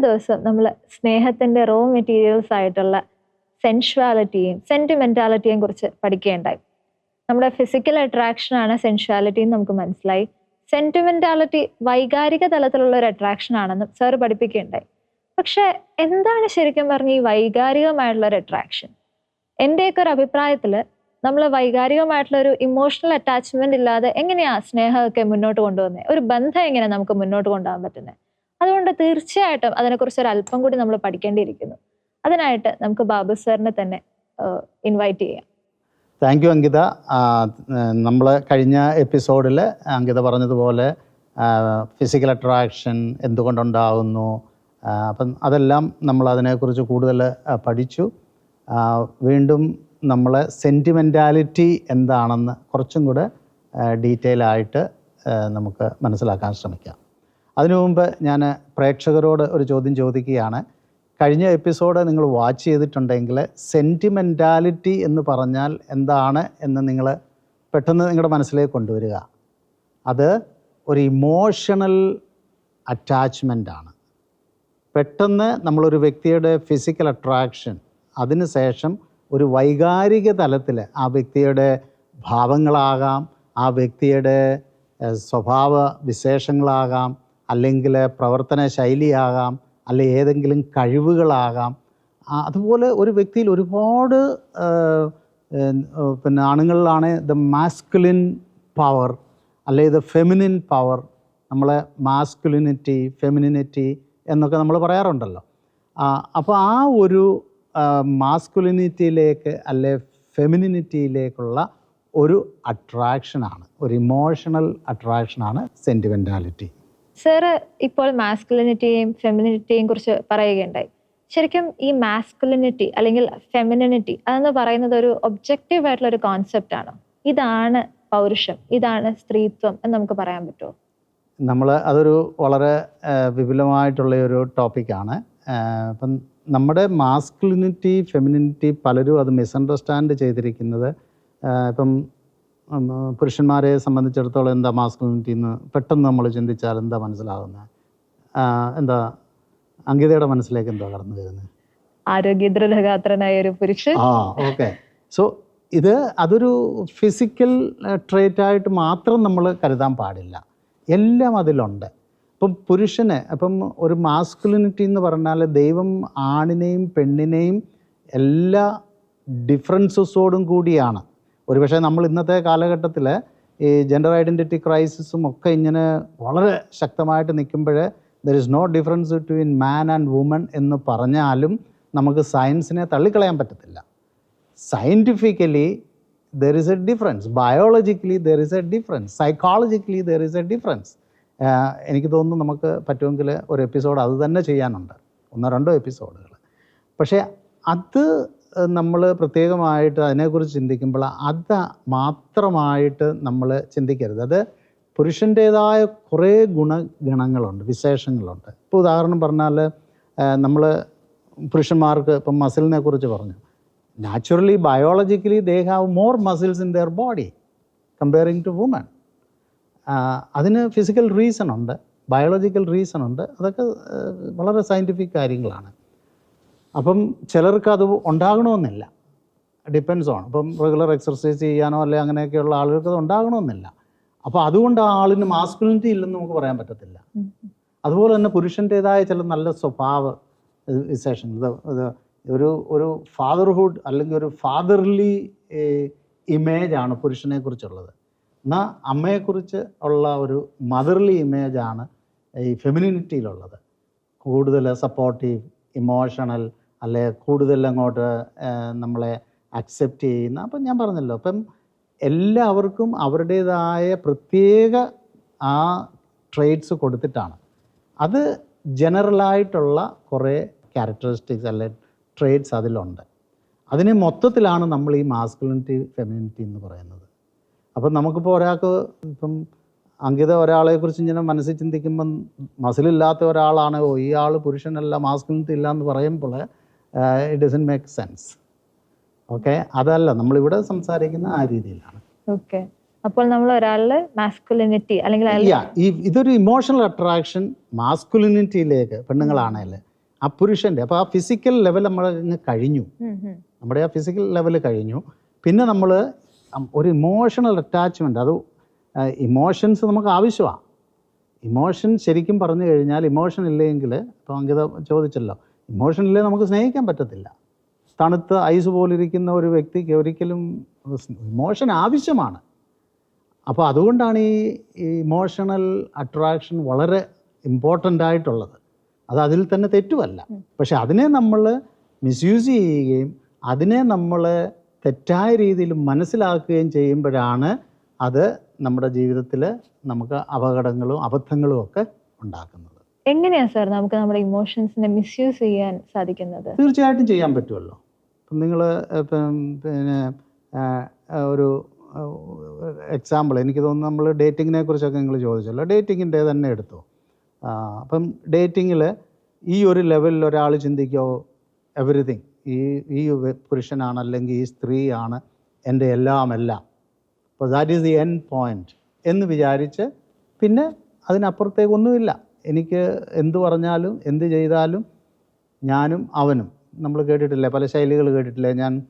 ദിവസം നമ്മൾ സ്നേഹത്തിന്റെ റോ മെറ്റീരിയൽസ് ആയിട്ടുള്ള സെൻഷ്വാലിറ്റിയും സെന്റിമെന്റാലിറ്റിയും കുറിച്ച് പഠിക്കുകയുണ്ടായി നമ്മുടെ ഫിസിക്കൽ അട്രാക്ഷൻ ആണ് എന്ന് നമുക്ക് മനസ്സിലായി. സെന്റിമെന്റാലിറ്റി വൈകാരിക തലത്തിലുള്ള ഒരു അട്രാക്ഷൻ ആണെന്ന് സർ പഠിപ്പിക്കുകയുണ്ടായി പക്ഷെ എന്താണ് ശരിക്കും പറഞ്ഞ ഈ വൈകാരികമായിട്ടുള്ള ഒരു അട്രാക്ഷൻ എന്റെയൊക്കെ ഒരു അഭിപ്രായത്തിൽ നമ്മൾ വൈകാരികമായിട്ടുള്ള ഒരു ഇമോഷണൽ അറ്റാച്ച്മെന്റ് ഇല്ലാതെ എങ്ങനെയാ സ്നേഹമൊക്കെ മുന്നോട്ട് കൊണ്ടുവന്നത് ഒരു ബന്ധം എങ്ങനെ നമുക്ക് മുന്നോട്ട് കൊണ്ടുപോകാൻ പറ്റുന്നത് അതുകൊണ്ട് തീർച്ചയായിട്ടും അതിനെക്കുറിച്ച് ഒരു അല്പം കൂടി നമ്മൾ പഠിക്കേണ്ടിയിരിക്കുന്നു. അതിനായിട്ട് നമുക്ക് ബാബു സാറിനെ തന്നെ ഇൻവൈറ്റ് ചെയ്യാം. Thank you Ankita. നമ്മൾ കഴിഞ്ഞ എപ്പിസോഡിൽ അങ്കിത പറഞ്ഞതുപോലെ ഫിസിക്കൽ അട്രാക്ഷൻ എന്തുകൊണ്ടുണ്ടാകുന്നു അപ്പം അതെല്ലാം നമ്മൾ അതിനെക്കുറിച്ച് കൂടുതൽ പഠിച്ചു. വീണ്ടും നമ്മൾ സെന്റിമെന്റാലിറ്റി എന്താണെന്ന് കുറച്ചും കൂടെ ഡീറ്റെയിൽ ആയിട്ട് നമുക്ക് മനസ്സിലാക്കാൻ ശ്രമിക്കാം. അതിനു മുമ്പ് ഞാൻ പ്രേക്ഷകരോട് ഒരു ചോദ്യം ചോദിക്കുകയാണ്. കഴിഞ്ഞ എപ്പിസോഡ് നിങ്ങൾ വാച്ച് ചെയ്തിട്ടുണ്ടെങ്കിൽ സെന്റിമെന്റാലിറ്റി എന്ന് പറഞ്ഞാൽ എന്താണ് എന്ന് നിങ്ങൾ പെട്ടെന്ന് നിങ്ങളുടെ മനസ്സിലേക്ക് കൊണ്ടുവരിക. അത് ഒരു ഇമോഷണൽ ആണ് പെട്ടെന്ന് നമ്മളൊരു വ്യക്തിയുടെ ഫിസിക്കൽ അട്രാക്ഷൻ അതിനുശേഷം ഒരു വൈകാരിക തലത്തിൽ ആ വ്യക്തിയുടെ ഭാവങ്ങളാകാം ആ വ്യക്തിയുടെ സ്വഭാവ വിശേഷങ്ങളാകാം അല്ലെങ്കിൽ പ്രവർത്തന ശൈലിയാകാം അല്ലെ ഏതെങ്കിലും കഴിവുകളാകാം. അതുപോലെ ഒരു വ്യക്തിയിൽ ഒരുപാട് പിന്നെ ആണുങ്ങളിലാണ് ദ മാസ്കുലിൻ പവർ അല്ലെ ദ ഫെമിനിൻ പവർ നമ്മളെ മാസ്കുലിനിറ്റി ഫെമിനിനിറ്റി എന്നൊക്കെ നമ്മൾ പറയാറുണ്ടല്ലോ. അപ്പോൾ ആ ഒരു മാസ്കുലിനിറ്റിയിലേക്ക് അല്ലെ ഫെമിനിനിറ്റിയിലേക്കുള്ള ഒരു അട്രാക്ഷനാണ് ഒരു ഇമോഷണൽ അട്രാക്ഷനാണ് സെന്റിമെന്റാലിറ്റി സാറ് ഇപ്പോൾ മാസ്കുലിനിറ്റിയെയും ഫെമിനിറ്റിയെയും കുറിച്ച് പറയുകയുണ്ടായി. ശരിക്കും ഈ മാസ്കുലിനിറ്റി അല്ലെങ്കിൽ ഫെമിനിനിറ്റി അതെന്ന് പറയുന്നത് ഒരു ഒബ്ജക്റ്റീവ് ആയിട്ടുള്ള ഒരു കോൺസെപ്റ്റ് ആണ്? ഇതാണ് പൗരുഷം ഇതാണ് സ്ത്രീത്വം എന്ന് നമുക്ക് പറയാൻ പറ്റുമോ? നമ്മൾ അതൊരു വളരെ വിപുലമായിട്ടുള്ള ഒരു ടോപ്പിക്കാണ് അപ്പം നമ്മുടെ മാസ്കുലിനിറ്റി ഫെമിനിറ്റി പലരും അത് മിസ്അണ്ടർസ്റ്റാൻഡ് ചെയ്തിരിക്കുന്നത്. ഇപ്പം പുരുഷന്മാരെ സംബന്ധിച്ചിടത്തോളം എന്താ മാസ്കുലിനിറ്റി എന്ന് പെട്ടെന്ന് നമ്മൾ ചിന്തിച്ചാൽ എന്താ മനസ്സിലാകുന്നത് എന്താ അങ്കിതയുടെ മനസ്സിലേക്ക് എന്താ കടന്നു വരുന്നത് ആരോഗ്യദൃഢഗാത്രനായ ഒരു പുരുഷൻ. ആ ഓക്കെ സോ ഇത് അതൊരു ഫിസിക്കൽ ട്രേറ്റ് ആയിട്ട് മാത്രം നമ്മൾ കരുതാൻ പാടില്ല. എല്ലാം അതിലുണ്ട്. ഇപ്പം പുരുഷന് അപ്പം ഒരു മാസ്കുലിനിറ്റി എന്ന് പറഞ്ഞാൽ ദൈവം ആണിനെയും പെണ്ണിനെയും എല്ലാ ഡിഫറൻസസോടും കൂടിയാണ്. ഒരുപക്ഷെ നമ്മൾ ഇന്നത്തെ കാലഘട്ടത്തിൽ ഈ ജെൻഡർ ഐഡന്റിറ്റി ക്രൈസിസും ഒക്കെ ഇങ്ങനെ വളരെ ശക്തമായിട്ട് നിൽക്കുമ്പോൾ there is no difference between man and woman എന്ന് പറഞ്ഞാലും നമുക്ക് സയൻസിനെ തള്ളിക്കളയാൻ പറ്റത്തില്ല. Scientifically there is a difference biologically there is a difference psychologically there is a difference എനിക്ക് തോന്നുന്നു നമുക്ക് പറ്റുമെങ്കിൽ ഒരു എപ്പിസോഡ് അത് തന്നെ ചെയ്യാനുണ്ട്. ഒന്നോ രണ്ടോ എപ്പിസോഡുകൾ പക്ഷേ അത് നമ്മൾ പ്രത്യേകമായിട്ട് അതിനെക്കുറിച്ച് ചിന്തിക്കുമ്പോൾ അത് മാത്രമായിട്ട് നമ്മൾ ചിന്തിക്കരുത്. അത് പുരുഷന്റേതായ കുറേ ഗുണഗണങ്ങളുണ്ട് വിശേഷങ്ങളുണ്ട്. ഇപ്പോൾ ഉദാഹരണം പറഞ്ഞാൽ നമ്മൾ പുരുഷന്മാർക്ക് ഇപ്പം മസിലിനെ കുറിച്ച് പറഞ്ഞു. Naturally biologically they have more muscles in their body comparing to woman അതിന് ഫിസിക്കൽ റീസൺ ഉണ്ട് ബയോളജിക്കൽ റീസൺ ഉണ്ട്. അതൊക്കെ വളരെ സയന്റിഫിക് കാര്യങ്ങളാണ്. അപ്പം ചിലർക്ക് അത് ഉണ്ടാകണമെന്നില്ല. ഡിപ്പെൻസ് ഓൺ ഇപ്പം റെഗുലർ എക്സർസൈസ് ചെയ്യാനോ അല്ലെ അങ്ങനെയൊക്കെയുള്ള ആളുകൾക്ക് അത് ഉണ്ടാകണമെന്നില്ല. അപ്പോൾ അതുകൊണ്ട് ആ ആളിന് മാസ്കുലിനിറ്റി ഇല്ലെന്ന് നമുക്ക് പറയാൻ പറ്റത്തില്ല. അതുപോലെ തന്നെ പുരുഷന്റേതായ ചില നല്ല സ്വഭാവ വിശേഷൻ ഇത് ഇത് ഒരു ഒരു ഫാദർഹുഡ് അല്ലെങ്കിൽ ഒരു ഫാദർലി ഇമേജാണ് പുരുഷനെ കുറിച്ചുള്ളത്. എന്നാൽ അമ്മയെക്കുറിച്ച് ഉള്ള ഒരു മദർലി ഇമേജാണ് ഈ ഫെമിനിറ്റിയിലുള്ളത് കൂടുതൽ സപ്പോർട്ടീവ് ഇമോഷണൽ അല്ലെ കൂടുതൽ അങ്ങോട്ട് നമ്മളെ അക്സെപ്റ്റ് ചെയ്യുന്ന അപ്പം ഞാൻ പറഞ്ഞല്ലോ. അപ്പം എല്ലാവർക്കും അവരുടേതായ പ്രത്യേക ആ ട്രേഡ്സ് കൊടുത്തിട്ടാണ്. അത് ജനറലായിട്ടുള്ള കുറേ ക്യാരക്ടറിസ്റ്റിക്സ് അല്ലെ ട്രേഡ്സ് അതിലുണ്ട്. അതിനെ മൊത്തത്തിലാണ് നമ്മൾ ഈ മാസ്കുലിനിറ്റി ഫെമിനിറ്റി എന്ന് പറയുന്നത്. അപ്പം നമുക്കിപ്പോൾ ഒരാൾക്ക് ഇപ്പം അങ്കിത ഒരാളെക്കുറിച്ച് ഇങ്ങനെ മനസ്സിൽ ചിന്തിക്കുമ്പം മസിലില്ലാത്ത ഒരാളാണ് ഇയാൾ പുരുഷനല്ല മാസ്കുലിനിറ്റി ഇല്ല എന്ന് പറയുമ്പോൾ it doesn't make sense okay അതല്ല നമ്മളിവിടെ സംസാരിക്കുന്ന ആ രീതിയിലാണ്. ഓക്കെ അപ്പോൾ നമ്മൾ ഒരാളുടെ മാസ്കുലിനിറ്റി അല്ലെങ്കിൽ ഇതൊരു ഇമോഷണൽ അട്രാക്ഷൻ മാസ്കുലിനിറ്റിയിലേക്ക് പെണ്ണുങ്ങളാണേൽ. ആ പുരുഷന്റെ അപ്പോൾ ആ ഫിസിക്കൽ ലെവൽ നമ്മൾ കഴിഞ്ഞു. നമ്മുടെ ആ ഫിസിക്കൽ ലെവൽ കഴിഞ്ഞു. പിന്നെ നമ്മൾ ഒരു ഇമോഷണൽ അറ്റാച്ച്മെന്റ് അത് ഇമോഷൻസ് നമുക്ക് ആവശ്യമാണ് ഇമോഷൻ ശരിക്കും പറഞ്ഞു കഴിഞ്ഞാൽ ഇമോഷൻ ഇല്ലെങ്കിൽ ഇപ്പോൾ അങ്കിത ചോദിച്ചല്ലോ ഇമോഷൻ നമുക്ക് സ്നേഹിക്കാൻ പറ്റത്തില്ല. തണുത്ത ഐസ് പോലിരിക്കുന്ന ഒരു വ്യക്തിക്ക് ഒരിക്കലും ഇമോഷൻ ആവശ്യമാണ്. അപ്പോൾ അതുകൊണ്ടാണ് ഈ ഇമോഷണൽ അട്രാക്ഷൻ വളരെ ഇമ്പോർട്ടന്റ് ആയിട്ടുള്ളത്. അത് അതിൽ തന്നെ തെറ്റുമല്ല പക്ഷെ അതിനെ നമ്മൾ മിസ്യൂസ് ചെയ്യുകയും അതിനെ നമ്മൾ തെറ്റായ രീതിയിൽ മനസ്സിലാക്കുകയും ചെയ്യുമ്പോഴാണ് അത് നമ്മുടെ ജീവിതത്തിൽ നമുക്ക് അപകടങ്ങളും അബദ്ധങ്ങളും ഒക്കെ ഉണ്ടാക്കുന്നത്. എങ്ങനെയാ സാർ നമുക്ക് നമ്മുടെ ഇമോഷൻസിനെ മിസ്യൂസ് ചെയ്യാൻ സാധിക്കുന്നത്? തീർച്ചയായിട്ടും ചെയ്യാൻ പറ്റുമല്ലോ നിങ്ങൾ പിന്നെ ഒരു എക്സാമ്പിൾ എനിക്ക് തോന്നുന്നു നമ്മൾ ഡേറ്റിങ്ങിനെ കുറിച്ചൊക്കെ നിങ്ങൾ ചോദിച്ചല്ലോ. ഡേറ്റിങ്ങിന്റെ തന്നെ എടുത്തു. അപ്പം ഡേറ്റിങ്ങിൽ ഈ ഒരു ലെവലിൽ ഒരാൾ ചിന്തിക്കോ എവറിഥിങ് ഈ ഈ പുരുഷനാണ് അല്ലെങ്കിൽ ഈ സ്ത്രീയാണ് എന്റെ എല്ലാം എല്ലാം. അപ്പോൾ that is the end point എന്ന് വിചാരിച്ച് പിന്നെ അതിനപ്പുറത്തേക്കൊന്നുമില്ല എനിക്ക് എന്തു പറഞ്ഞാലും എന്ത് ചെയ്താലും ഞാനും അവനും. നമ്മൾ കേട്ടിട്ടില്ലേ? പല ശൈലികൾ കേട്ടിട്ടില്ലേ? ഞാൻ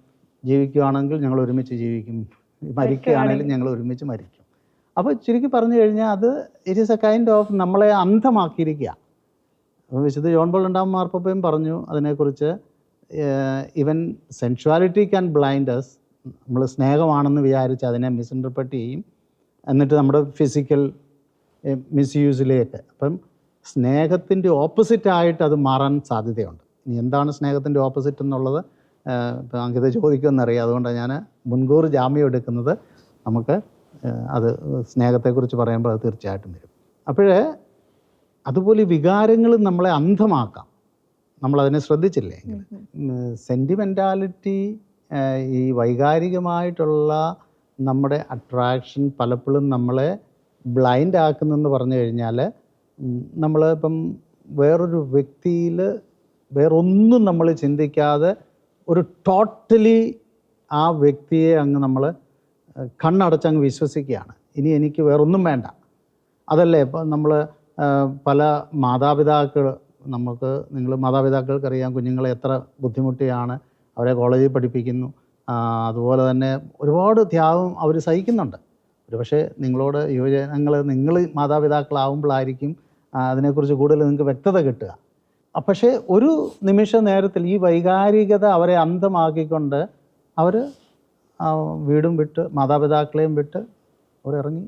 ജീവിക്കുകയാണെങ്കിൽ ഞങ്ങൾ ഒരുമിച്ച് ജീവിക്കും. മരിക്കുകയാണെങ്കിലും ഞങ്ങൾ ഒരുമിച്ച് മരിക്കും. അപ്പോൾ ചുരുക്കി പറഞ്ഞു കഴിഞ്ഞാൽ അത് it is a kind of നമ്മളെ അന്ധമാക്കിയിരിക്കുക. അപ്പോൾ വിശുദ്ധ ജോൺ ബോൾ രണ്ടാം മാർപ്പയും പറഞ്ഞു അതിനെക്കുറിച്ച് ഇവൻ സെൻഷ്വാലിറ്റി ക്യാൻ ബ്ലൈൻഡ് അസ് നമ്മൾ സ്നേഹമാണെന്ന് വിചാരിച്ച് അതിനെ മിസ്ഇന്റർപ്രറ്റ് ചെയ്യും. എന്നിട്ട് നമ്മുടെ ഫിസിക്കൽ മിസ്യൂസിലേക്ക് അപ്പം സ്നേഹത്തിന്റെ ഓപ്പോസിറ്റായിട്ട് അത് മാറാൻ സാധ്യതയുണ്ട്. ഇനി എന്താണ് സ്നേഹത്തിന്റെ ഓപ്പോസിറ്റ് എന്നുള്ളത്? അങ്കിത ചോദിക്കുമെന്നറിയാം. അതുകൊണ്ടാണ് ഞാൻ മുൻകൂർ ജാമ്യം എടുക്കുന്നത്. നമുക്ക് അത് സ്നേഹത്തെക്കുറിച്ച് പറയുമ്പോൾ അത് തീർച്ചയായിട്ടും വരും. അപ്പോഴേ അതുപോലെ വികാരങ്ങൾ നമ്മളെ അന്ധമാക്കാം. നമ്മളതിനെ ശ്രദ്ധിച്ചില്ലേ? സെന്റിമെന്റാലിറ്റി ഈ വൈകാരികമായിട്ടുള്ള നമ്മുടെ അട്രാക്ഷൻ പലപ്പോഴും നമ്മളെ ബ്ലൈൻഡ് ആക്കുന്നെന്ന് പറഞ്ഞു കഴിഞ്ഞാൽ നമ്മൾ ഇപ്പം വേറൊരു വ്യക്തിയിൽ വേറൊന്നും നമ്മൾ ചിന്തിക്കാതെ ഒരു ടോട്ടലി ആ വ്യക്തിയെ അങ്ങ് നമ്മൾ കണ്ണടച്ചങ്ങ് വിശ്വസിക്കുകയാണ്. ഇനി എനിക്ക് വേറൊന്നും വേണ്ട. അതല്ലേ ഇപ്പം നമ്മൾ പല മാതാപിതാക്കൾ നമുക്ക് നിങ്ങൾ മാതാപിതാക്കൾക്കറിയാം കുഞ്ഞുങ്ങളെ എത്ര ബുദ്ധിമുട്ടിയാണ് അവരെ കോളേജിൽ പഠിപ്പിക്കുന്നു. അതുപോലെ തന്നെ ഒരുപാട് ത്യാഗം അവർ സഹിക്കുന്നുണ്ട്. ഒരു പക്ഷേ നിങ്ങളോട് യുവജനങ്ങൾ നിങ്ങൾ മാതാപിതാക്കളാവുമ്പോഴായിരിക്കും അതിനെക്കുറിച്ച് കൂടുതൽ നിങ്ങൾക്ക് വ്യക്തത കിട്ടുക. പക്ഷേ ഒരു നിമിഷ നേരത്തിൽ ഈ വൈകാരികത അവരെ അന്തമാക്കിക്കൊണ്ട് അവർ വീടും വിട്ട് മാതാപിതാക്കളെയും വിട്ട് അവരിറങ്ങി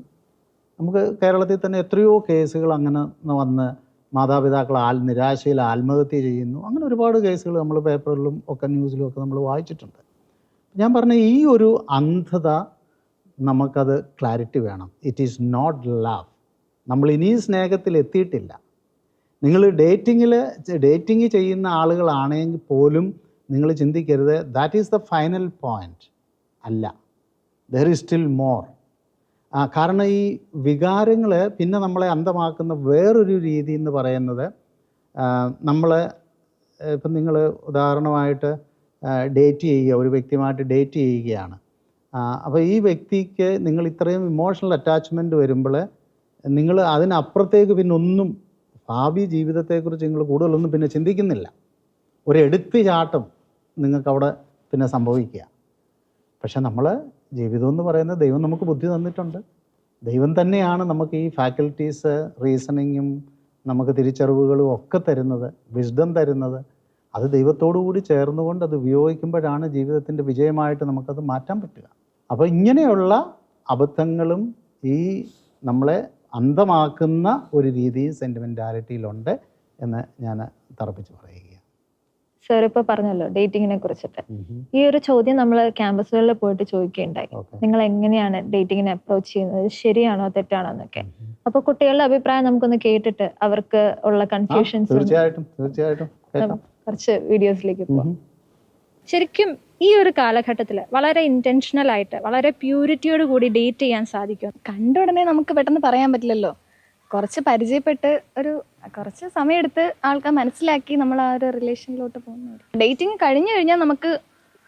നമുക്ക് കേരളത്തിൽ തന്നെ എത്രയോ കേസുകൾ അങ്ങനെ വന്ന് മാതാപിതാക്കൾ ആൽ നിരാശയിൽ ആത്മഹത്യ ചെയ്യുന്നു. അങ്ങനെ ഒരുപാട് കേസുകൾ നമ്മൾ പേപ്പറിലും ഒക്കെ ന്യൂസിലും ഒക്കെ നമ്മൾ വായിച്ചിട്ടുണ്ട്. ഞാൻ പറഞ്ഞ ഈ ഒരു അന്ധത നമുക്കത് ക്ലാരിറ്റി വേണം. ഇറ്റ് ഈസ് നോട്ട് ലവ് നമ്മൾ ഇനിയും സ്നേഹത്തിൽ എത്തിയിട്ടില്ല നിങ്ങൾ ഡേറ്റിങ്ങിൽ ഡേറ്റിംഗ് ചെയ്യുന്ന ആളുകളാണെങ്കിൽ പോലും നിങ്ങൾ ചിന്തിക്കരുത്. That is the final point അല്ല. ദർ ഈസ് സ്റ്റിൽ മോർ കാരണം ഈ വികാരങ്ങൾ പിന്നെ നമ്മളെ അന്തമാക്കുന്ന വേറൊരു രീതി എന്ന് പറയുന്നത് നമ്മൾ ഇപ്പം നിങ്ങൾ ഉദാഹരണമായിട്ട് ഡേറ്റ് ചെയ്യുക ഒരു വ്യക്തിയുമായിട്ട് ഡേറ്റ് ചെയ്യുകയാണ്. അപ്പോൾ ഈ വ്യക്തിക്ക് നിങ്ങൾ ഇത്രയും ഇമോഷണൽ അറ്റാച്ച്മെന്റ് വരുമ്പോൾ നിങ്ങൾ അതിനപ്പുറത്തേക്ക് പിന്നെ ഒന്നും ഭാവി ജീവിതത്തെക്കുറിച്ച് നിങ്ങൾ കൂടുതലൊന്നും പിന്നെ ചിന്തിക്കുന്നില്ല. ഒരു എടുത്തു ചാട്ടം നിങ്ങൾക്കവിടെ പിന്നെ സംഭവിക്കുക. പക്ഷെ നമ്മൾ ജീവിതം എന്ന് പറയുന്നത് ദൈവം നമുക്ക് ബുദ്ധി തന്നിട്ടുണ്ട്. ദൈവം തന്നെയാണ് നമുക്ക് ഈ ഫാക്കൽറ്റീസ് റീസണിങ്ങും നമുക്ക് തിരിച്ചറിവുകളും ഒക്കെ തരുന്നത് വിസ്ഡം തരുന്നത്. അത് ദൈവത്തോടു കൂടി ചേർന്നുകൊണ്ട് അത് ഉപയോഗിക്കുമ്പോഴാണ് ജീവിതത്തിന്റെ വിജയമായിട്ട് നമുക്കത് മാറ്റാൻ പറ്റുക. അപ്പോൾ ഇങ്ങനെയുള്ള അബദ്ധങ്ങളും ഈ നമ്മളെ അന്ധമാക്കുന്ന ഒരു രീതി സെന്റിമെന്റാലിറ്റിയിലുണ്ട് എന്ന് ഞാൻ തറപ്പിച്ച് പറയുകയാണ്. സാർ ഇപ്പൊ പറഞ്ഞല്ലോ ഡേറ്റിങ്ങിനെ കുറിച്ചിട്ട്. ഈ ഒരു ചോദ്യം നമ്മൾ ക്യാമ്പസുകളിൽ പോയിട്ട് ചോദിക്കുകയുണ്ടായി. നിങ്ങൾ എങ്ങനെയാണ് ഡേറ്റിങ്ങിനെ അപ്രോച്ച് ചെയ്യുന്നത്? ശരിയാണോ തെറ്റാണോ എന്നൊക്കെ അപ്പൊ കുട്ടികളുടെ അഭിപ്രായം നമുക്കൊന്ന് കേട്ടിട്ട് അവർക്ക് ഉള്ള കൺഫ്യൂഷൻസ് തീർച്ചയായിട്ടും തീർച്ചയായിട്ടും കുറച്ച് വീഡിയോസിലേക്ക് ഉം. ശരിക്കും ഈ ഒരു കാലഘട്ടത്തിൽ വളരെ ഇന്റൻഷണൽ ആയിട്ട് വളരെ പ്യൂരിറ്റിയോട് കൂടി ഡേറ്റ് ചെയ്യാൻ സാധിക്കും. കണ്ട ഉടനെ നമുക്ക് പെട്ടെന്ന് പറയാൻ പറ്റില്ലല്ലോ. കുറച്ച് പരിചയപ്പെട്ട് ഒരു കുറച്ച് സമയം എടുത്ത് ആൾക്കാർ മനസ്സിലാക്കി നമ്മൾ ആ ഒരു റിലേഷനിലോട്ട് പോകുന്നത് ഡേറ്റിംഗ് കഴിഞ്ഞു കഴിഞ്ഞാൽ നമുക്ക്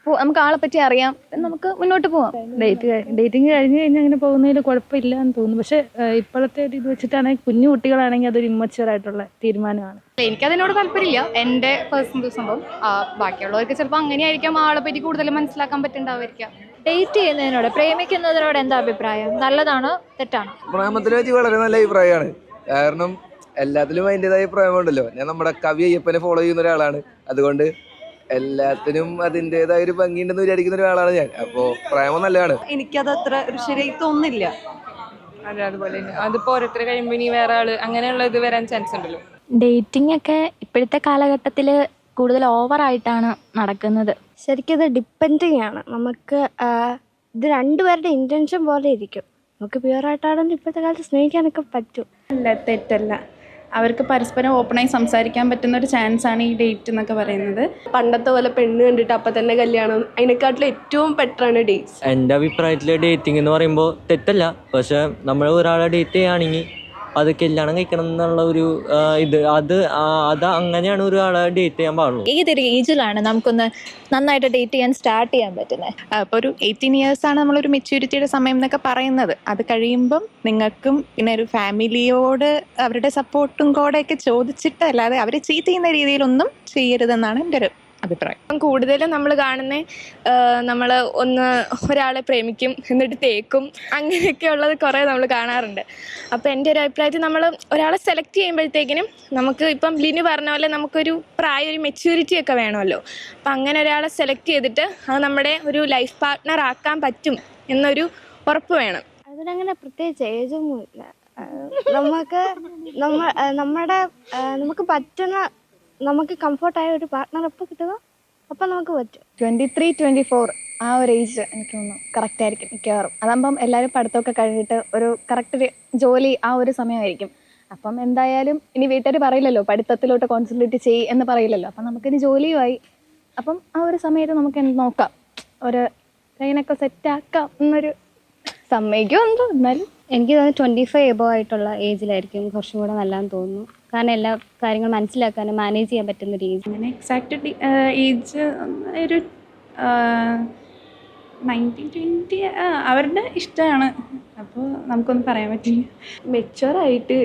നമുക്ക് ആളെ പറ്റി അറിയാം. നമുക്ക് മുന്നോട്ട് പോവാം. ഡേറ്റ് ഡേറ്റിംഗ് കഴിഞ്ഞ് കഴിഞ്ഞാൽ അങ്ങനെ പോകുന്നതിൽ കുഴപ്പമില്ല എന്ന് തോന്നുന്നു. പക്ഷെ ഇപ്പോഴത്തെ ഒരു ഇത് വെച്ചിട്ടാണെങ്കിൽ കുഞ്ഞു കുട്ടികളാണെങ്കിൽ അതൊരു ഇമ്മച്ചുവർ ആയിട്ടുള്ള തീരുമാനമാണ്. എനിക്കതിനോട് താല്പര്യമില്ല. എന്റെ പേഴ്സണൽ സംഭവം ബാക്കിയുള്ളവർക്ക് ചിലപ്പോൾ അങ്ങനെയായിരിക്കാം. ആളെ പറ്റി കൂടുതൽ മനസ്സിലാക്കാൻ പറ്റുന്നുണ്ടാവായിരിക്കാം. ഡേറ്റ് ചെയ്യുന്നതിനോട് പ്രേമിക്കുന്നതിനോട് എന്താ അഭിപ്രായം? നല്ലതാണോ തെറ്റാണോ? പ്രേമത്തിനെ പറ്റി വളരെ നല്ല അഭിപ്രായമാണ്. കാരണം എല്ലാത്തിലും അതിന്റെതായ പ്രേമമുണ്ടല്ലോ. ഞാൻ നമ്മുടെ കവി അയ്യപ്പനെ ഫോളോ ചെയ്യുന്ന ഒരാളാണ്. അതുകൊണ്ട് എല്ലാത്തിനും അതിന്റെതായ ഒരു ഭംഗിയുണ്ടെന്ന് വിചാരിക്കുന്ന ഒരാളാണ് ഞാൻ. അപ്പോൾ പ്രേമം നല്ലതാണ്. എനിക്കത് അത്ര ഒരു ശരിയായി തോന്നില്ല അതെ അതുപോലെ തന്നെ. അതിപ്പോ ഓരോരുത്തർ കഴിയുമ്പോൾ ഇനി വേറെ ആൾ അങ്ങനെയുള്ള ഇത് വരാൻ ചാൻസ് ഉണ്ടല്ലോ. ഡേറ്റിംഗ് ഒക്കെ ഇപ്പോഴത്തെ കാലഘട്ടത്തിൽ കൂടുതൽ ഓവർ ആയിട്ടാണ് നടക്കുന്നത്. ശരിക്കും അത് ഡിപ്പെൻഡിങ് ആണ് നമുക്ക് ഇത് രണ്ടുപേരുടെ ഇന്റൻഷൻ പോലെ ഇരിക്കും. നമുക്ക് പ്യുവറായിട്ടാണെങ്കിൽ ഇപ്പോഴത്തെ കാലത്ത് സ്നേഹിക്കാനൊക്കെ പറ്റും. അല്ല തെറ്റല്ല. അവർക്ക് പരസ്പരം ഓപ്പണായി സംസാരിക്കാൻ പറ്റുന്ന ഒരു ചാൻസ് ആണ് ഈ ഡേറ്റ് എന്നൊക്കെ പറയുന്നത്. പണ്ടത്തെ പോലെ പെണ്ണ് കണ്ടിട്ട് അപ്പൊ തന്നെ കല്യാണം. അതിനെക്കാട്ടിലും ഏറ്റവും ബെറ്ററാണ് ഡേറ്റ് എന്റെ അഭിപ്രായത്തിൽ ഡേറ്റിംഗ് എന്ന് പറയുമ്പോൾ തെറ്റല്ല. പക്ഷെ നമ്മൾ ഒരാളെ ഡേറ്റ് ചെയ്യുകയാണെങ്കിൽ അത് കല്യാണം കഴിക്കണം എന്നുള്ള ഒരു ഇത് അത് അത് അങ്ങനെയാണ് ഒരാളെ ഡേറ്റ് ചെയ്യാൻ പാടുള്ളൂ. ഏതൊരു ഏജിലാണ് നമുക്കൊന്ന് നന്നായിട്ട് ഡേറ്റ് ചെയ്യാൻ സ്റ്റാർട്ട് ചെയ്യാൻ പറ്റുന്നത് അപ്പോൾ ഒരു എയ്റ്റീൻ ഇയേഴ്സ് ആണ് നമ്മളൊരു മെച്യൂരിറ്റിയുടെ സമയം എന്നൊക്കെ പറയുന്നത്. അത് കഴിയുമ്പം നിങ്ങൾക്കും പിന്നെ ഒരു ഫാമിലിയോട് അവരുടെ സപ്പോർട്ടും കൂടെ ഒക്കെ ചോദിച്ചിട്ട് അല്ലാതെ അവരെ ചീറ്റ് ചെയ്യുന്ന രീതിയിലൊന്നും ചെയ്യരുതെന്നാണ് എന്റെ ഒരു അഭിപ്രായം. കൂടുതലും നമ്മൾ കാണുന്ന നമ്മൾ ഒന്ന് ഒരാളെ പ്രേമിക്കും എന്നിട്ട് തേക്കും അങ്ങനെയൊക്കെ ഉള്ളത് കുറേ നമ്മൾ കാണാറുണ്ട്. അപ്പോൾ എന്റെ ഒരു അഭിപ്രായത്തിൽ നമ്മൾ ഒരാളെ സെലക്ട് ചെയ്യുമ്പോഴത്തേക്കിനും നമുക്ക് ഇപ്പം ലിനു പറഞ്ഞ പോലെ നമുക്കൊരു പ്രായ ഒരു മെച്യൂരിറ്റി ഒക്കെ വേണമല്ലോ. അപ്പം അങ്ങനെ ഒരാളെ സെലക്ട് ചെയ്തിട്ട് അത് നമ്മുടെ ഒരു ലൈഫ് പാർട്ട്ണർ ആക്കാൻ പറ്റും എന്നൊരു ഉറപ്പ് വേണം. അതിനങ്ങനെ പ്രത്യേകിച്ച് ഏജൊന്നും ഇല്ല ആ, നമുക്ക് നമ്മ നമ്മുടെ നമുക്ക് പറ്റുന്ന നമുക്ക് കംഫർട്ടായ ഒരു പാർട്ണർ എപ്പോൾ കിട്ടുക? അപ്പം നമുക്ക് പറ്റും. ട്വന്റി ത്രീ ട്വന്റി ഫോർ ആ ഒരു ഏജ് എനിക്ക് തോന്നുന്നു കറക്റ്റ് ആയിരിക്കും മിക്കവാറും. അതാകുമ്പം എല്ലാവരും പഠിത്തമൊക്കെ കഴിഞ്ഞിട്ട് ഒരു കറക്റ്റ് ഒരു ജോലി ആ ഒരു സമയമായിരിക്കും. അപ്പം എന്തായാലും ഇനി വീട്ടുകാർ പറയില്ലല്ലോ പഠിത്തത്തിലോട്ട് കോൺസെൻട്രേറ്റ് ചെയ് എന്ന് പറയില്ലല്ലോ. അപ്പം നമുക്കിനി ജോലിയുമായി അപ്പം ആ ഒരു സമയത്ത് നമുക്ക് എന്ത് നോക്കാം? ഒരു ട്രെയിനൊക്കെ സെറ്റ് ആക്കാം എന്നൊരു സമ്മതിക്കും എന്തോ എന്നാലും എനിക്ക് തോന്നുന്നു ട്വന്റി ഫൈവ് എബോ ആയിട്ടുള്ള ഏജിലായിരിക്കും കുറച്ചും കൂടെ നല്ലതെന്ന് തോന്നുന്നു. കാരണം എല്ലാ കാര്യങ്ങൾ മനസ്സിലാക്കാനും മാനേജ് ചെയ്യാൻ പറ്റുന്ന രീതി. അങ്ങനെ എക്സാക്റ്റ് ഏജ് ഒരു നയന്റീൻ ട്വന്റി അവരുടെ ഇഷ്ടമാണ്. അപ്പോൾ നമുക്കൊന്നും പറയാൻ പറ്റില്ല. മെച്ചുവറായിട്ട്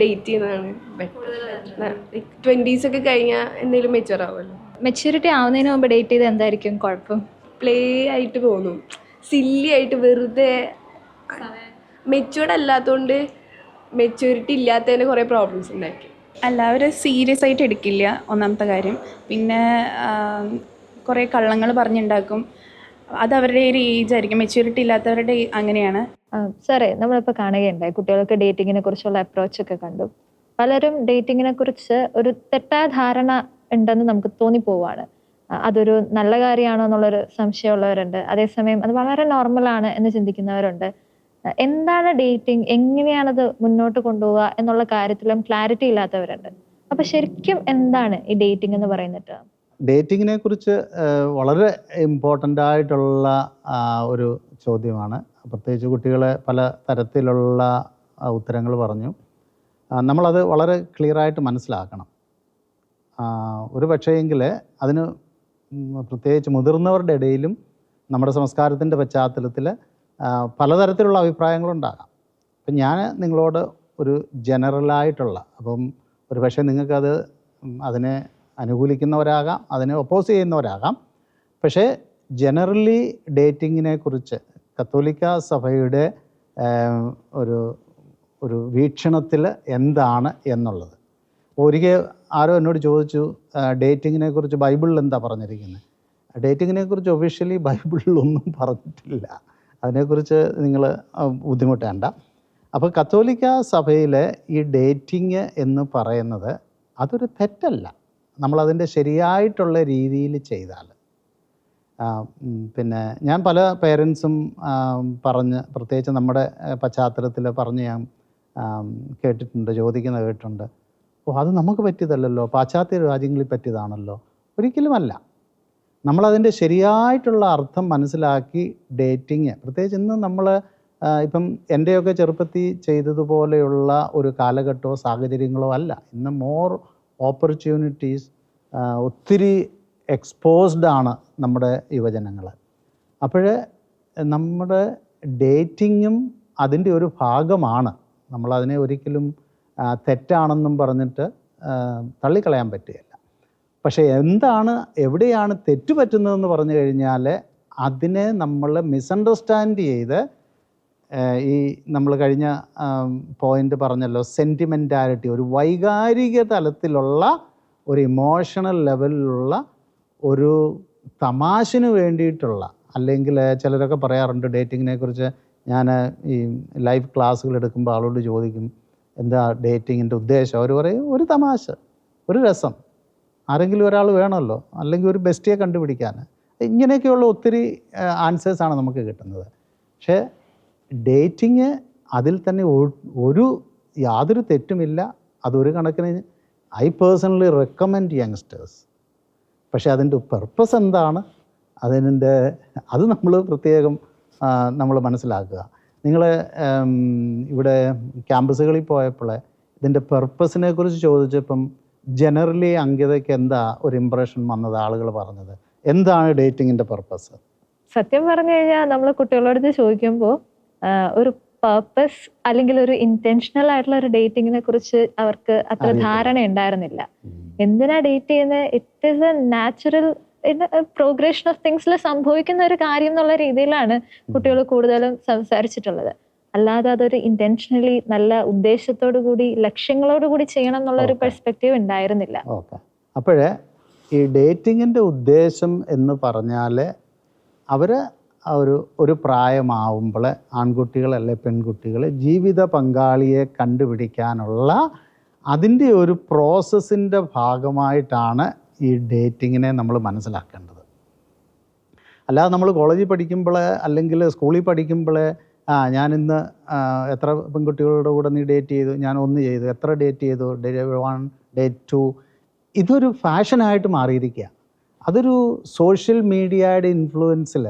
ഡേറ്റ് ചെയ്യുന്നതാണ് ബെറ്റർ ട്വന്റീസ് ഒക്കെ കഴിഞ്ഞാൽ എന്തെങ്കിലും മെച്ചുവർ ആവുമല്ലോ. മെച്യൂരിറ്റി ആവുന്നതിന് മുമ്പ് ഡേറ്റ് ചെയ്ത് എന്തായിരിക്കും? കുഴപ്പം? പ്ലേ ആയിട്ട് തോന്നും. സില്ലി ആയിട്ട് വെറുതെ മെച്ചുവർഡ് അല്ലാത്തതുകൊണ്ട് മെച്യൂരിറ്റി ഇല്ലാത്തതിന് കുറേ പ്രോബ്ലംസ് ഉണ്ടാക്കി അല്ല അവർ സീരിയസ് ആയിട്ട് എടുക്കില്ല ഒന്നാമത്തെ കാര്യം. പിന്നെ കുറേ കള്ളങ്ങൾ പറഞ്ഞുണ്ടാക്കും. അത് അവരുടെ ഒരു ഏജ് ആയിരിക്കും. മെച്യൂരിറ്റി ഇല്ലാത്തവരുടെ അങ്ങനെയാണ്. സാറേ നമ്മളിപ്പോൾ കാണുകയുണ്ടായി. കുട്ടികൾക്ക് ഡേറ്റിങ്ങിനെ കുറിച്ചുള്ള അപ്രോച്ച് ഒക്കെ കണ്ടു. പലരും ഡേറ്റിങ്ങിനെ കുറിച്ച് ഒരു തെറ്റായ ധാരണ ഉണ്ടെന്ന് നമുക്ക് തോന്നിപ്പോവാണ് അതൊരു നല്ല കാര്യമാണോ എന്നുള്ളൊരു സംശയമുള്ളവരുണ്ട്. അതേസമയം അത് വളരെ നോർമലാണ് എന്ന് ചിന്തിക്കുന്നവരുണ്ട്. എന്താണ് ഡേറ്റിംഗ് എങ്ങനെയാണത് മുന്നോട്ട് കൊണ്ടുപോവുക എന്നുള്ള കാര്യത്തിലും ക്ലാരിറ്റി ഇല്ലാത്തവരുണ്ട്. അപ്പൊ ശരിക്കും എന്താണ് ഈ ഡേറ്റിംഗ് എന്ന് പറയുന്നത്? ഡേറ്റിങ്ങിനെ കുറിച്ച് വളരെ ഇമ്പോർട്ടന്റ് ആയിട്ടുള്ള ഒരു ചോദ്യമാണ്. പ്രത്യേകിച്ച് കുട്ടികളെ പല തരത്തിലുള്ള ഉത്തരങ്ങൾ പറഞ്ഞു. നമ്മളത് വളരെ ക്ലിയറായിട്ട് മനസ്സിലാക്കണം. ഒരു പക്ഷേയെങ്കിൽ അതിന് പ്രത്യേകിച്ച് മുതിർന്നവരുടെ ഇടയിലും നമ്മുടെ സംസ്കാരത്തിന്റെ പശ്ചാത്തലത്തിൽ പലതരത്തിലുള്ള അഭിപ്രായങ്ങളുണ്ടാകാം. അപ്പം ഞാൻ നിങ്ങളോട് ഒരു ജനറലായിട്ടുള്ള അപ്പം ഒരു പക്ഷേ നിങ്ങൾക്കത് അതിനെ അനുകൂലിക്കുന്നവരാകാം അതിനെ ഒപ്പോസ് ചെയ്യുന്നവരാകാം. പക്ഷേ ജനറലി ഡേറ്റിങ്ങിനെ കുറിച്ച് കത്തോലിക്ക സഭയുടെ ഒരു ഒരു വീക്ഷണത്തിൽ എന്താണ് എന്നുള്ളത്? ഒരിക്കൽ ആരോ എന്നോട് ചോദിച്ചു ഡേറ്റിങ്ങിനെ കുറിച്ച് ബൈബിളിൽ എന്താ പറഞ്ഞിരിക്കുന്നത് ഡേറ്റിങ്ങിനെ കുറിച്ച് ഒഫീഷ്യലി ബൈബിളിലൊന്നും പറഞ്ഞിട്ടില്ല. അതിനെക്കുറിച്ച് നിങ്ങൾ ബുദ്ധിമുട്ടേണ്ട. അപ്പോൾ കത്തോലിക്ക സഭയിലെ ഈ ഡേറ്റിങ് എന്ന് പറയുന്നത് അതൊരു തെറ്റല്ല. നമ്മളതിന്റെ ശരിയായിട്ടുള്ള രീതിയിൽ ചെയ്താൽ. പിന്നെ ഞാൻ പല പേരൻസും പറഞ്ഞ് പ്രത്യേകിച്ച് നമ്മുടെ പശ്ചാത്തലത്തിൽ പറഞ്ഞ് ഞാൻ കേട്ടിട്ടുണ്ട് ചോദിക്കുന്ന കേട്ടിട്ടുണ്ട്. ഓ അത് നമുക്ക് പറ്റിയതല്ലല്ലോ. പാശ്ചാത്യ രാജ്യങ്ങളിൽ പറ്റിയതാണല്ലോ. ഒരിക്കലുമല്ല. നമ്മളതിന്റെ ശരിയായിട്ടുള്ള അർത്ഥം മനസ്സിലാക്കി ഡേറ്റിങ്. പ്രത്യേകിച്ച് ഇന്ന് നമ്മൾ ഇപ്പം എന്റെയൊക്കെ ചെറുപ്പത്തിൽ ചെയ്തതുപോലെയുള്ള ഒരു കാലഘട്ടമോ സാഹചര്യങ്ങളോ അല്ല. ഇന്ന് മോർ ഓപ്പർച്യൂണിറ്റീസ് ഒത്തിരി എക്സ്പോസ്ഡ് ആണ് നമ്മുടെ യുവജനങ്ങൾ. അപ്പോൾ നമ്മുടെ ഡേറ്റിങ്ങും അതിന്റെ ഒരു ഭാഗമാണ്. നമ്മളതിനെ ഒരിക്കലും തെറ്റാണെന്നും പറഞ്ഞിട്ട് തള്ളിക്കളയാൻ പറ്റുകയില്ല. പക്ഷേ എന്താണ് എവിടെയാണ് തെറ്റ് പറ്റുന്നതെന്ന് പറഞ്ഞു കഴിഞ്ഞാൽ അതിനെ നമ്മൾ മിസ്അണ്ടർസ്റ്റാൻഡ് ചെയ്ത് ഈ നമ്മൾ കഴിഞ്ഞ പോയിന്റ് പറഞ്ഞല്ലോ സെന്റിമെന്റാലിറ്റി ഒരു വൈകാരിക തലത്തിലുള്ള ഒരു ഇമോഷണൽ ലെവലിലുള്ള ഒരു തമാശന് വേണ്ടിയിട്ടുള്ള അല്ലെങ്കിൽ ചിലരൊക്കെ പറയാറുണ്ട് ഡേറ്റിങ്ങിനെ കുറിച്ച് ഞാൻ ഈ ലൈവ് ക്ലാസ്സുകൾ എടുക്കുമ്പോൾ ആളോട് ചോദിക്കും എന്താ ഡേറ്റിങ്ങിന്റെ ഉദ്ദേശം? അവർ പറയും ഒരു തമാശ ഒരു രസം. ആരെങ്കിലും ഒരാൾ വേണമല്ലോ അല്ലെങ്കിൽ ഒരു ബെസ്റ്റിയെ കണ്ടുപിടിക്കാൻ. ഇങ്ങനെയൊക്കെയുള്ള ഒത്തിരി ആൻസേഴ്സാണ് നമുക്ക് കിട്ടുന്നത്. പക്ഷേ ഡേറ്റിങ് അതിൽ തന്നെ ഒരു യാതൊരു തെറ്റുമില്ല. അതൊരു കണക്കിന് ഐ പേഴ്സണലി റെക്കമെൻഡ് യങ്സ്റ്റേഴ്സ് പക്ഷേ അതിന്റെ പർപ്പസ് എന്താണ്? അതിന്റെ അത് നമ്മൾ പ്രത്യേകം നമ്മൾ മനസ്സിലാക്കുക. നിങ്ങൾ ഇവിടെ ക്യാമ്പസുകളിൽ പോയപ്പോൾ ഇതിന്റെ പർപ്പസിനെ കുറിച്ച് ചോദിച്ചപ്പം ജനറലി അങ്കിതയ്ക്ക് എന്താ ഒരു ഇമ്പ്രഷൻ വന്നത് ആളുകൾ പറഞ്ഞത്? എന്താണ് ഡേറ്റിംഗിന്റെ പർപ്പസ് സത്യം പറഞ്ഞു കഴിഞ്ഞാൽ നമ്മൾ കുട്ടികളോട് ചോദിക്കുമ്പോൾ ഒരു പർപ്പസ് അല്ലെങ്കിൽ ഒരു ഇന്റൻഷണൽ ആയിട്ടുള്ള ഒരു ഡേറ്റിങ്ങിനെ കുറിച്ച് അവർക്ക് അത്ര. ധാരണ ഉണ്ടായിരുന്നില്ല. എന്തിനാ ഡേറ്റ് ചെയ്യുന്നത് it is a natural progression of തിങ്സിൽ സംഭവിക്കുന്ന ഒരു കാര്യം എന്നുള്ള രീതിയിലാണ് കുട്ടികൾ കൂടുതലും സംസാരിച്ചിട്ടുള്ളത്. അല്ലാതെ അതൊരു ഇന്റൻഷനലി നല്ല ഉദ്ദേശത്തോടു കൂടി ലക്ഷ്യങ്ങളോട് കൂടി ചെയ്യണം എന്നുള്ള ഒരു. പെർസ്പെക്റ്റീവ് ഉണ്ടായിരുന്നില്ല. ഓക്കെ. അപ്പോഴേ ഈ ഡേറ്റിങ്ങിന്റെ ഉദ്ദേശം എന്ന് പറഞ്ഞാൽ അവർ ഒരു ഒരു പ്രായമാവുമ്പോൾ ആൺകുട്ടികൾ അല്ലെ പെൺകുട്ടികൾ ജീവിത പങ്കാളിയെ കണ്ടുപിടിക്കാനുള്ള അതിന്റെ ഒരു പ്രോസസ്സിന്റെ ഭാഗമായിട്ടാണ് ഈ ഡേറ്റിങ്ങിനെ നമ്മൾ മനസ്സിലാക്കേണ്ടത്. അല്ലാതെ നമ്മൾ കോളേജിൽ പഠിക്കുമ്പോൾ അല്ലെങ്കിൽ സ്കൂളിൽ പഠിക്കുമ്പോൾ ആ ഞാൻ ഇന്ന് എത്ര പെൺകുട്ടികളുടെ കൂടെ നീ ഡേറ്റ് ചെയ്തു? ഞാൻ ഒന്ന് ചെയ്തു. എത്ര ഡേറ്റ് ചെയ്തു? Day one date two. ഇതൊരു ഫാഷനായിട്ട് മാറിയിരിക്കുക. അതൊരു സോഷ്യൽ മീഡിയയുടെ ഇൻഫ്ലുവൻസിൽ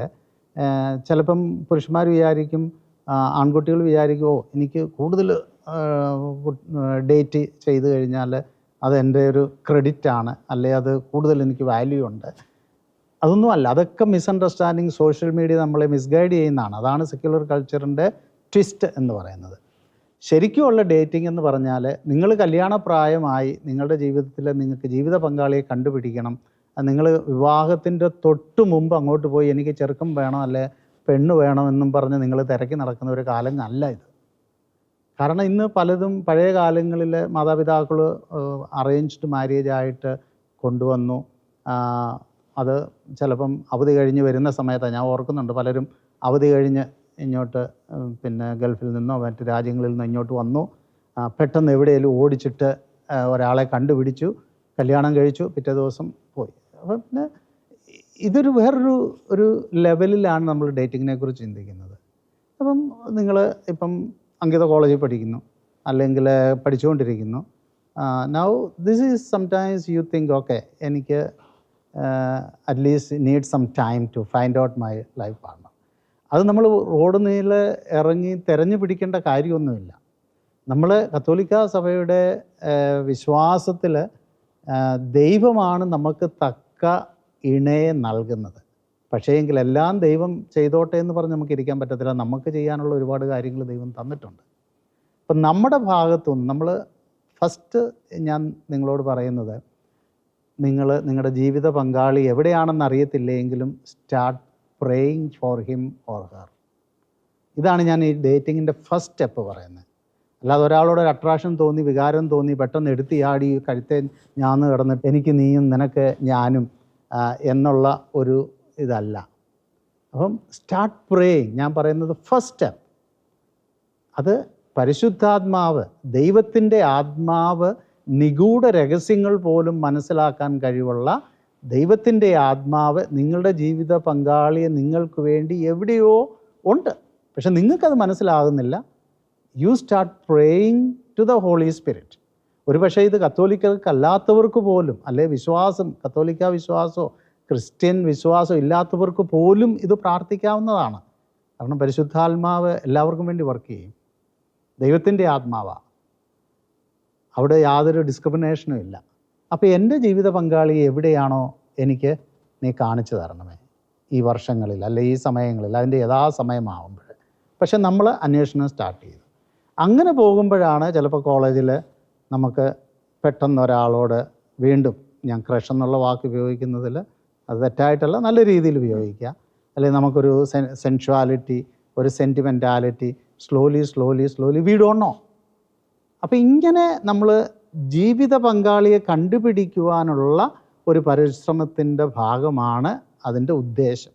ചിലപ്പം പുരുഷന്മാർ വിചാരിക്കും ആൺകുട്ടികൾ വിചാരിക്കും ഓ എനിക്ക് കൂടുതൽ ഡേറ്റ് ചെയ്ത് കഴിഞ്ഞാൽ അത് എന്റെ ഒരു ക്രെഡിറ്റാണ് അല്ലെ അത് കൂടുതൽ എനിക്ക് വാല്യൂ ഉണ്ട്. അതൊന്നും അല്ല. അതൊക്കെ മിസ്അണ്ടർസ്റ്റാൻഡിങ് സോഷ്യൽ മീഡിയ നമ്മളെ മിസ്ഗൈഡ് ചെയ്യുന്നതാണ്. അതാണ് സെക്യുലർ കൾച്ചറിന്റെ ട്വിസ്റ്റ് എന്ന് പറയുന്നത്. ശരിക്കുമുള്ള ഡേറ്റിംഗ് എന്ന് പറഞ്ഞാൽ നിങ്ങൾ കല്യാണപ്രായമായി നിങ്ങളുടെ ജീവിതത്തിൽ നിങ്ങൾക്ക് ജീവിത പങ്കാളിയെ കണ്ടുപിടിക്കണം. നിങ്ങൾ വിവാഹത്തിന്റെ തൊട്ട് മുമ്പ് അങ്ങോട്ട് പോയി എനിക്ക് ചെറുക്കം വേണം അല്ലെ പെണ്ണ് വേണം എന്നും പറഞ്ഞ് നിങ്ങൾ തിരക്കി നടക്കുന്ന ഒരു കാലം അല്ല ഇത്. കാരണം ഇന്ന് പലതും പഴയ കാലങ്ങളിൽ മാതാപിതാക്കൾ അറേഞ്ച്ഡ് മാരേജ് ആയിട്ട് കൊണ്ടുവന്നു. അത് ചിലപ്പം അവധി കഴിഞ്ഞ് വരുന്ന സമയത്താണ് ഞാൻ ഓർക്കുന്നുണ്ട് പലരും അവധി കഴിഞ്ഞ് ഇങ്ങോട്ട് പിന്നെ ഗൾഫിൽ നിന്നോ മറ്റ് രാജ്യങ്ങളിൽ നിന്നോ ഇങ്ങോട്ട് വന്നു. പെട്ടെന്ന് എവിടെയെങ്കിലും ഓടിച്ചിട്ട് ഒരാളെ കണ്ടുപിടിച്ചു കല്യാണം കഴിച്ചു പിറ്റേ ദിവസം പോയി. അപ്പം പിന്നെ ഇതൊരു വേറൊരു ഒരു ലെവലിലാണ് നമ്മൾ ഡേറ്റിങ്ങിനെ കുറിച്ച് ചിന്തിക്കുന്നത്. അപ്പം നിങ്ങൾ ഇപ്പം അങ്കിത കോളേജിൽ പഠിക്കുന്നു അല്ലെങ്കിൽ പഠിച്ചുകൊണ്ടിരിക്കുന്നു. Now this is sometimes you think okay എനിക്ക് at least need some time to find out my life partner അത് നമ്മൾ റോഡ് നീല ഇറങ്ങി തിരഞ്ഞു പിടിക്കേണ്ട കാര്യമൊന്നുമില്ല. നമ്മൾ കത്തോലിക്ക സഭയുടെ വിശ്വാസത്തിൽ ദൈവമാണ് നമുക്ക് തക്ക ഇണയെ നൽകുന്നത്. പക്ഷേ എങ്കിൽ എല്ലാം ദൈവം ചെയ്തോട്ടെ എന്ന് പറഞ്ഞ് നമുക്ക് ഇരിക്കാൻ പറ്റത്തില്ല. നമുക്ക് ചെയ്യാനുള്ള ഒരുപാട് കാര്യങ്ങൾ ദൈവം തന്നിട്ടുണ്ട്. അപ്പം നമ്മുടെ ഭാഗത്തുനിന്ന് നമ്മൾ ഫസ്റ്റ് ഞാൻ നിങ്ങളോട് പറയുന്നത് നിങ്ങൾ നിങ്ങളുടെ ജീവിത പങ്കാളി എവിടെയാണെന്ന് അറിയത്തില്ലെങ്കിലും start praying for him or her ഇതാണ് ഞാൻ ഈ ഡേറ്റിങ്ങിന്റെ ഫസ്റ്റ് സ്റ്റെപ്പ് പറയുന്നത്. അല്ലാതെ ഒരാളോട് ഒരു അട്രാക്ഷൻ തോന്നി വികാരം തോന്നി പെട്ടെന്ന് എടുത്ത് ആടി കഴുത്തെ ഞാന്ന് കിടന്നിട്ട് എനിക്ക് നീയും നിനക്ക് ഞാനും എന്നുള്ള ഒരു ഇതല്ല. അപ്പം സ്റ്റാർട്ട് പ്രേയിങ് ഞാൻ പറയുന്നത് ഫസ്റ്റ് സ്റ്റെപ്പ് അത് പരിശുദ്ധാത്മാവ് ദൈവത്തിന്റെ ആത്മാവ് നിഗൂഢ രഹസ്യങ്ങൾ പോലും മനസ്സിലാക്കാൻ കഴിവുള്ള ദൈവത്തിന്റെ ആത്മാവ് നിങ്ങളുടെ ജീവിത പങ്കാളിയെ നിങ്ങൾക്ക് വേണ്ടി എവിടെയോ ഉണ്ട്. പക്ഷെ നിങ്ങൾക്കത് മനസ്സിലാകുന്നില്ല. You start praying to the holy spirit ഒരു പക്ഷേ ഇത് കത്തോലിക്കർക്കല്ലാത്തവർക്ക് പോലും അല്ലെ വിശ്വാസം കത്തോലിക്ക വിശ്വാസമോ ക്രിസ്ത്യൻ വിശ്വാസം ഇല്ലാത്തവർക്ക് പോലും ഇത് പ്രാർത്ഥിക്കാവുന്നതാണ്. കാരണം പരിശുദ്ധാത്മാവ് എല്ലാവർക്കും വേണ്ടി വർക്ക് ചെയ്യും. ദൈവത്തിന്റെ ആത്മാവാണ് അവിടെ യാതൊരു ഡിസ്ക്രിമിനേഷനും ഇല്ല. അപ്പോൾ എന്റെ ജീവിത പങ്കാളി എവിടെയാണോ എനിക്ക് നീ കാണിച്ചു തരണമേ. ഈ വർഷങ്ങളിൽ അല്ലെ ഈ സമയങ്ങളിൽ അതിന്റെ യഥാസമയമാവുമ്പോൾ. പക്ഷെ നമ്മൾ അന്വേഷണം സ്റ്റാർട്ട് ചെയ്തു. അങ്ങനെ പോകുമ്പോഴാണ് ചിലപ്പോൾ കോളേജിൽ നമുക്ക് പെട്ടെന്ന് ഒരാളോട് വീണ്ടും ഞാൻ ക്രഷ് എന്നുള്ള വാക്ക് ഉപയോഗിക്കുന്നതിൽ അത് തെറ്റായിട്ടല്ല നല്ല രീതിയിൽ ഉപയോഗിക്കുക. അല്ലെങ്കിൽ നമുക്കൊരു സെൻഷ്വാലിറ്റി ഒരു sentimentality slowly slowly slowly we don't know അപ്പം ഇങ്ങനെ നമ്മൾ ജീവിത പങ്കാളിയെ കണ്ടുപിടിക്കുവാനുള്ള ഒരു പരിശ്രമത്തിന്റെ ഭാഗമാണ് അതിന്റെ ഉദ്ദേശം.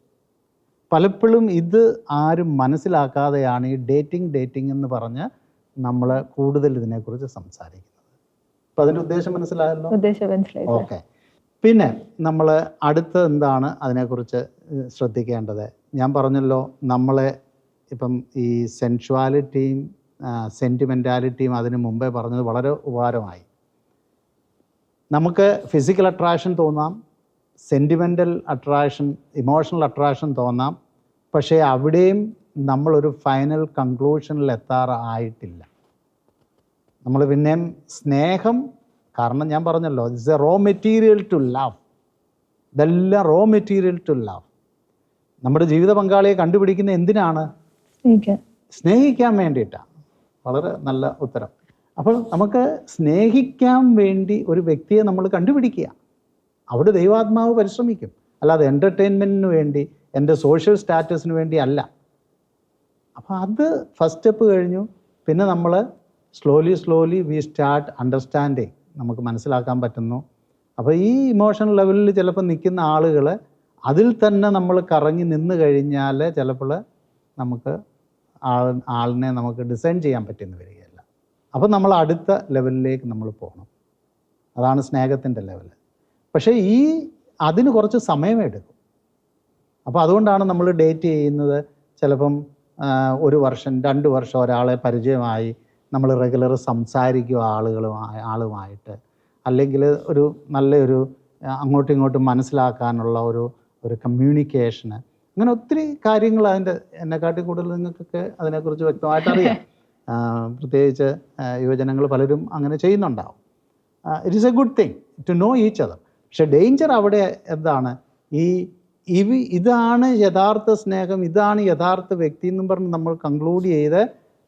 പലപ്പോഴും ഇത് ആരും മനസ്സിലാക്കാതെയാണ് ഈ ഡേറ്റിംഗ് ഡേറ്റിംഗ് എന്ന് പറഞ്ഞ് നമ്മൾ കൂടുതൽ ഇതിനെക്കുറിച്ച് സംസാരിക്കുന്നത്. അപ്പം അതിന്റെ ഉദ്ദേശം മനസ്സിലായല്ലോ? ഉദ്ദേശം മനസ്സിലായി. ഓക്കെ. പിന്നെ നമ്മൾ അടുത്ത എന്താണ് അതിനെക്കുറിച്ച് ശ്രദ്ധിക്കേണ്ടത്? ഞാൻ പറഞ്ഞല്ലോ നമ്മളെ ഇപ്പം ഈ സെൻഷ്വാലിറ്റിയും സെന്റിമെന്റാലിറ്റിയും അതിന് മുമ്പേ പറഞ്ഞത് വളരെ ഉപകാരമായി. നമുക്ക് ഫിസിക്കൽ അട്രാക്ഷൻ തോന്നാം സെന്റിമെന്റൽ അട്രാക്ഷൻ ഇമോഷണൽ അട്രാക്ഷൻ തോന്നാം പക്ഷേ അവിടെയും നമ്മളൊരു ഫൈനൽ കൺക്ലൂഷനിൽ എത്താറായിട്ടില്ല. നമ്മൾ പിന്നെയും സ്നേഹം കാരണം ഞാൻ പറഞ്ഞല്ലോ it's a raw material to love ഇതെല്ലാം റോ മെറ്റീരിയൽ ടു ലവ് നമ്മുടെ ജീവിത പങ്കാളിയെ കണ്ടുപിടിക്കുന്ന എന്തിനാണ്? സ്നേഹിക്കാൻ വേണ്ടിയിട്ടാണ്. വളരെ നല്ല ഉത്തരം. അപ്പോൾ നമുക്ക് സ്നേഹിക്കാൻ വേണ്ടി ഒരു വ്യക്തിയെ നമ്മൾ കണ്ടുപിടിക്കുക. അവിടെ ദൈവാത്മാവ് പരിശ്രമിക്കും. അല്ലാതെ എന്റർടൈൻമെന്റിന് വേണ്ടി എന്റെ സോഷ്യൽ സ്റ്റാറ്റസിന് വേണ്ടി അല്ല. അപ്പോൾ അത് ഫസ്റ്റ് സ്റ്റെപ്പ് കഴിഞ്ഞു. പിന്നെ നമ്മൾ slowly slowly we start understanding നമുക്ക് മനസ്സിലാക്കാൻ പറ്റുന്നു. അപ്പോൾ ഈ ഇമോഷണൽ ലെവലിൽ ചിലപ്പോൾ നിൽക്കുന്ന ആളുകൾ അതിൽ തന്നെ നമ്മൾ കറങ്ങി നിന്ന് കഴിഞ്ഞാൽ ചിലപ്പോൾ നമുക്ക് ആൾ ആളിനെ നമുക്ക് ഡിസൈൻ ചെയ്യാൻ പറ്റുമെന്ന് വരികയല്ല അപ്പോൾ നമ്മൾ അടുത്ത ലെവലിലേക്ക് നമ്മൾ പോകണം. അതാണ് സ്നേഹത്തിന്റെ ലെവൽ പക്ഷേ ഈ അതിന് കുറച്ച് സമയമെടുക്കും അപ്പോൾ അതുകൊണ്ടാണ് നമ്മൾ ഡേറ്റ് ചെയ്യുന്നത്. ചിലപ്പം ഒരു വർഷം രണ്ട് വർഷം ഒരാളെ പരിചയമായി നമ്മൾ റെഗുലർ സംസാരിക്കുക ആളുകളുമായി ആളുമായിട്ട്. അല്ലെങ്കിൽ ഒരു നല്ലൊരു അങ്ങോട്ടും ഇങ്ങോട്ടും മനസ്സിലാക്കാനുള്ള ഒരു ഒരു കമ്മ്യൂണിക്കേഷന് അങ്ങനെ ഒത്തിരി കാര്യങ്ങൾ അതിന്റെ എന്നെക്കാട്ടി കൂടുതൽ നിങ്ങൾക്കൊക്കെ അതിനെക്കുറിച്ച് വ്യക്തമായിട്ട് അറിയാം പ്രത്യേകിച്ച് യുവജനങ്ങൾ പലരും അങ്ങനെ ചെയ്യുന്നുണ്ടാവും. It is a good thing to know each other പക്ഷെ ഡേഞ്ചർ അവിടെ എന്താണ്? ഈ ഇവ ഇതാണ് യഥാർത്ഥ സ്നേഹം ഇതാണ് യഥാർത്ഥ വ്യക്തി എന്നും പറഞ്ഞ് നമ്മൾ കൺക്ലൂഡ് ചെയ്ത്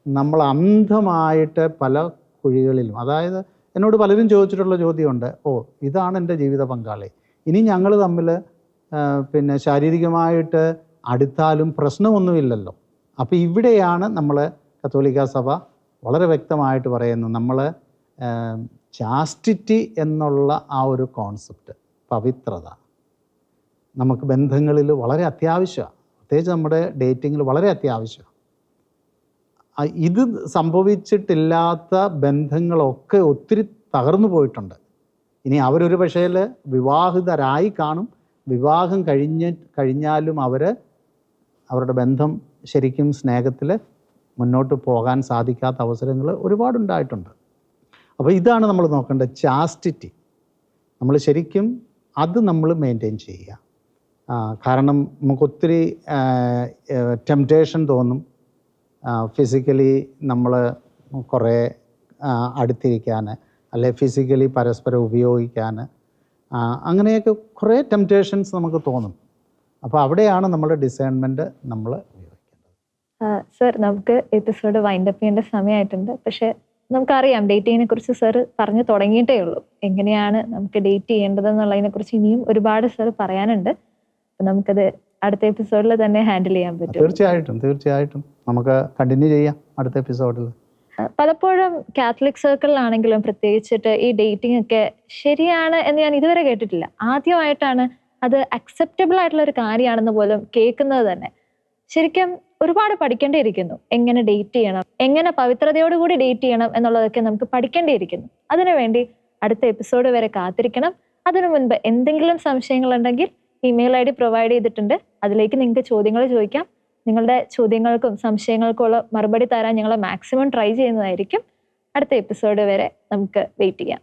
നമ്മൾ അന്ധമായിട്ട് പല കുഴികളിലും അതായത് എന്നോട് പലരും ചോദിച്ചിട്ടുള്ള ചോദ്യമുണ്ട് ഓ ഇതാണ് എന്റെ ജീവിത പങ്കാളി. ഇനി ഞങ്ങൾ തമ്മിൽ പിന്നെ ശാരീരികമായിട്ട് അടുത്താലും പ്രശ്നമൊന്നുമില്ലല്ലോ. അപ്പോൾ ഇവിടെയാണ് നമ്മൾ കത്തോലിക്ക സഭ വളരെ വ്യക്തമായിട്ട് പറയുന്നത് നമ്മൾ ചാസ്റ്റിറ്റി എന്നുള്ള ആ ഒരു കോൺസെപ്റ്റ് പവിത്രത നമുക്ക് ബന്ധങ്ങളിൽ വളരെ അത്യാവശ്യമാണ് പ്രത്യേകിച്ച് നമ്മുടെ ഡേറ്റിങ്ങിൽ വളരെ അത്യാവശ്യമാണ് ഇത് സംഭവിച്ചിട്ടില്ലാത്ത ബന്ധങ്ങളൊക്കെ ഒത്തിരി തകർന്നു പോയിട്ടുണ്ട്. ഇനി അവരൊരു പക്ഷേ വിവാഹിതരായി കാണും വിവാഹം കഴിഞ്ഞ് കഴിഞ്ഞാലും അവർ അവരുടെ ബന്ധം ശരിക്കും സ്നേഹത്തിൽ മുന്നോട്ട് പോകാൻ സാധിക്കാത്ത അവസരങ്ങൾ ഒരുപാടുണ്ടായിട്ടുണ്ട്. അപ്പോൾ ഇതാണ് നമ്മൾ നോക്കേണ്ടത് ചാസ്റ്റിറ്റി നമ്മൾ ശരിക്കും അത് നമ്മൾ മെയിന്റെയിൻ ചെയ്യുക. കാരണം നമുക്കൊത്തിരി ടെംപ്റ്റേഷൻ തോന്നും. ഫിസിക്കലി നമ്മൾ കുറേ അടുത്തിരിക്കാൻ അല്ലെ ഫിസിക്കലി പരസ്പരം ഉപയോഗിക്കാൻ അങ്ങനെയൊക്കെ കുറേ ടെംപ്റ്റേഷൻസ് നമുക്ക് തോന്നും. അപ്പോൾ അവിടെയാണ് നമ്മുടെ ഡിസൈൻമെന്റ് നമ്മൾ സർ നമുക്ക് എപ്പിസോഡ് വൈൻഡ് അപ്പ് ചെയ്യേണ്ട സമയമായിട്ടുണ്ട്. പക്ഷേ നമുക്കറിയാം ഡേറ്റിങ്ങിനെ കുറിച്ച് സർ പറഞ്ഞു തുടങ്ങിയിട്ടേ ഉള്ളൂ. എങ്ങനെയാണ് നമുക്ക് ഡേറ്റ് ചെയ്യേണ്ടതെന്നുള്ളതിനെ കുറിച്ച് ഇനിയും ഒരുപാട് സർ പറയാനുണ്ട്. നമുക്കത് അടുത്ത എപ്പിസോഡിൽ തന്നെ ഹാൻഡിൽ ചെയ്യാൻ പറ്റും. തീർച്ചയായിട്ടും തീർച്ചയായിട്ടും. നമുക്ക് കണ്ടിന്യൂ ചെയ്യാം അടുത്ത എപ്പിസോഡിൽ പലപ്പോഴും കാത്തലിക് സർക്കിളിലാണെങ്കിലും പ്രത്യേകിച്ചിട്ട് ഈ ഡേറ്റിംഗ് ഒക്കെ ശരിയാണ് എന്ന് ഞാൻ ഇതുവരെ കേട്ടിട്ടില്ല. ആദ്യമായിട്ടാണ് അത് അക്സെപ്റ്റബിൾ ആയിട്ടുള്ള ഒരു കാര്യമാണെന്ന് പോലും കേൾക്കുന്നത് തന്നെ. ശരിക്കും ഒരുപാട് പഠിക്കേണ്ടിയിരിക്കുന്നു. എങ്ങനെ ഡേറ്റ് ചെയ്യണം? എങ്ങനെ പവിത്രതയോടുകൂടി ഡേറ്റ് ചെയ്യണം എന്നുള്ളതൊക്കെ നമുക്ക് പഠിക്കേണ്ടിയിരിക്കുന്നു. അതിനുവേണ്ടി അടുത്ത എപ്പിസോഡ് വരെ കാത്തിരിക്കണം. അതിനു മുൻപ് എന്തെങ്കിലും സംശയങ്ങളുണ്ടെങ്കിൽ ഇമെയിൽ ഐ ഡി പ്രൊവൈഡ് ചെയ്തിട്ടുണ്ട്. അതിലേക്ക് നിങ്ങൾക്ക് ചോദ്യങ്ങൾ ചോദിക്കാം. നിങ്ങളുടെ ചോദ്യങ്ങൾക്കും സംശയങ്ങൾക്കും ഉള്ള മറുപടി തരാൻ ഞങ്ങൾ മാക്സിമം ട്രൈ ചെയ്യുന്നതായിരിക്കും. അടുത്ത എപ്പിസോഡ് വരെ നമുക്ക് വെയിറ്റ് ചെയ്യാം.